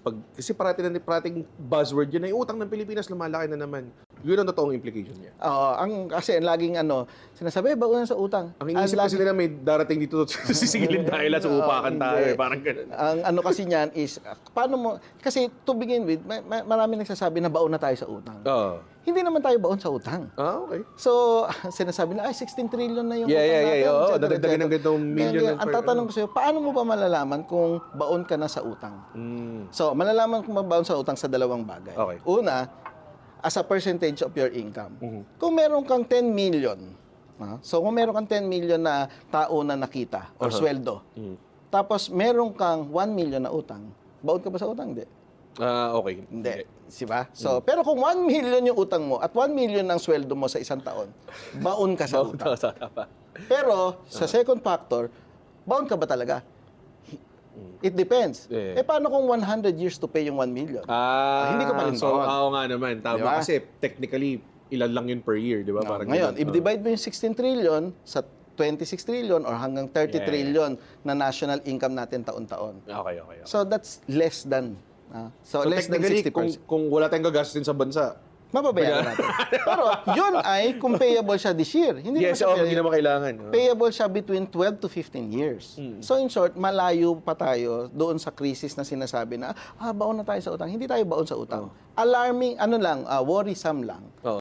Pag, kasi parati na parating buzzword yun yung utang ng Pilipinas lumalaki na naman. Yun ang totoong implication niya. Oo, ang kasi ang laging ano, sinasabi baunan sa utang. Ang iniisip kasi nila may darating dito sisigilin tayo lang sa upakan Oo, tayo. hindi. eh, Parang ganun. ang ano kasi niyan is ah, paano mo kasi to begin with, ma- ma- marami nagsasabi na baon na tayo sa utang. Oo. Hindi naman tayo baon sa utang. Ah, okay. So, sinasabi na, ay, 16 trillion na yung Yeah, utang yeah, yeah, natin, yeah. Oo, et cetera, dadagdagan et ng ganitong million Ngayon, ng Ang tatanong ko sa'yo, paano mo ba malalaman kung baon ka na sa utang? Mm. So, malalaman kung mabaon sa utang sa dalawang bagay. Okay. Una, as a percentage of your income. Mhm. Kung meron kang 10 million, ah, so kung meron kang 10 million na tao na nakita or sweldo, Mm. tapos meron kang 1 million na utang, baon ka ba sa utang? Hindi. Ah, okay. Hindi. Si ba? So, pero kung 1 million yung utang mo at 1 million ang sweldo mo sa isang taon, baon ka sa utang. Sa. Pero sa second factor, baon ka ba talaga? It depends. Eh. Eh paano kung 100 years to pay yung 1 million? Ah, hindi ka pa rin So, oo nga naman. Tama. Di ba? Kasi technically, ilan lang yun per year, di ba? No, Parang ngayon, ganun. i-divide mo yung 16 trillion sa 26 trillion or hanggang 30 Yeah, yeah. trillion na national income natin taon-taon. Okay, okay. okay. So that's less than ah, so, So, less than technically, 60%. kung, kung wala tayong gagastusin sa bansa, Mababayaran natin. Pero yun ay kung payable siya this year. Hindi naman yes, siya oh, payable. hindi naman kailangan. oh. payable siya between 12 to 15 years. Hmm. So in short, malayo pa tayo doon sa crisis na sinasabi na, ah, baon na tayo sa utang. Hindi tayo baon sa utang. Alarming, ano lang, ah, worrisome lang. Oo.